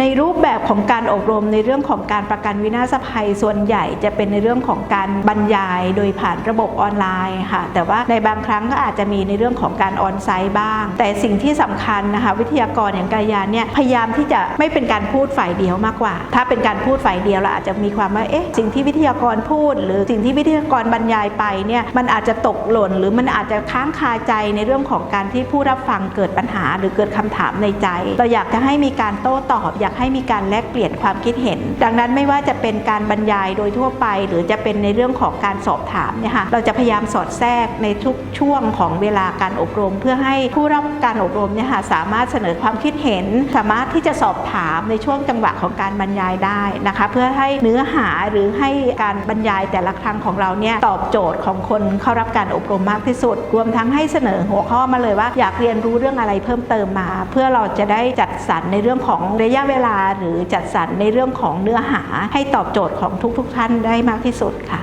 ในรูปแบบของการอบรมในเรื่องของการประกันวินาศภัยส่วนใหญ่จะเป็นในเรื่องของการบรรยายโดยผ่านระบบออนไลน์ค่ะแต่ว่าในบางครั้งก็อาจจะมีในเรื่องของการออนไซต์บ้าง แต่สิ่งที่สำคัญนะคะ วิทยากรอย่างกายานเนี่ยพยายามที่จะไม่เป็นการพูดฝ่ายเดียวมากกว่า ถ้าเป็นการพูดฝ่ายเดียวเราอาจจะมีความว่าเอ๊ะสิ่งที่วิทยากรพูด หรือสิ่งที่วิทยากรบรรยายไปเนี่ยมันอาจจะตกหล่น หรือมันอาจจะค้างคาใจในเรื่องของการที่ผู้รับฟังเกิดปัญหา หรือเกิดคำถามในใจ เราอยากจะให้มีการโต้ตอบอยากให้มีการแลกเปลี่ยนความคิดเห็น ดังนั้นไม่ว่าจะเป็นการบรรยายโดยทั่วไป หรือจะเป็นในเรื่องของการสอบถามเนี่ยค่ะเราจะพยายามสอดแทรกในทุกช่วงของเวลาการอบรม เพื่อให้ผู้รับการอบรมเนี่ยค่ะสามารถเสนอความคิดเห็น สามารถที่จะสอบถามในช่วงจังหวะของการบรรยายได้นะคะ เพื่อให้เนื้อหาหรือให้การบรรยายแต่ละครั้งของเราเนี่ยตอบโจทย์ของคนเข้ารับการอบรมมากที่สุด รวมทั้งให้เสนอหัวข้อมาเลยว่า อยากเรียนรู้เรื่องอะไรเพิ่มเติมมา เพื่อเราจะได้จัดสรรในเรื่องของระยะเวเวลาหรือจัดสรรในเรื่องของเนื้อหาให้ตอบโจทย์ของทุกๆทท่านได้มากที่สุดค่ะ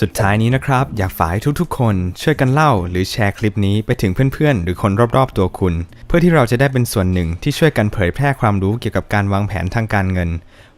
สุดท้ายนี้นะครับ อยากฝากให้ทุกๆ คนช่วยกันเล่าหรือแชร์คลิปนี้ไปถึงเพื่อนๆ หรือคนรอบๆ ตัวคุณ เพื่อที่เราจะได้เป็นส่วนหนึ่งที่ช่วยกันเผยแพร่ความรู้เกี่ยวกับการวางแผนทางการเงิน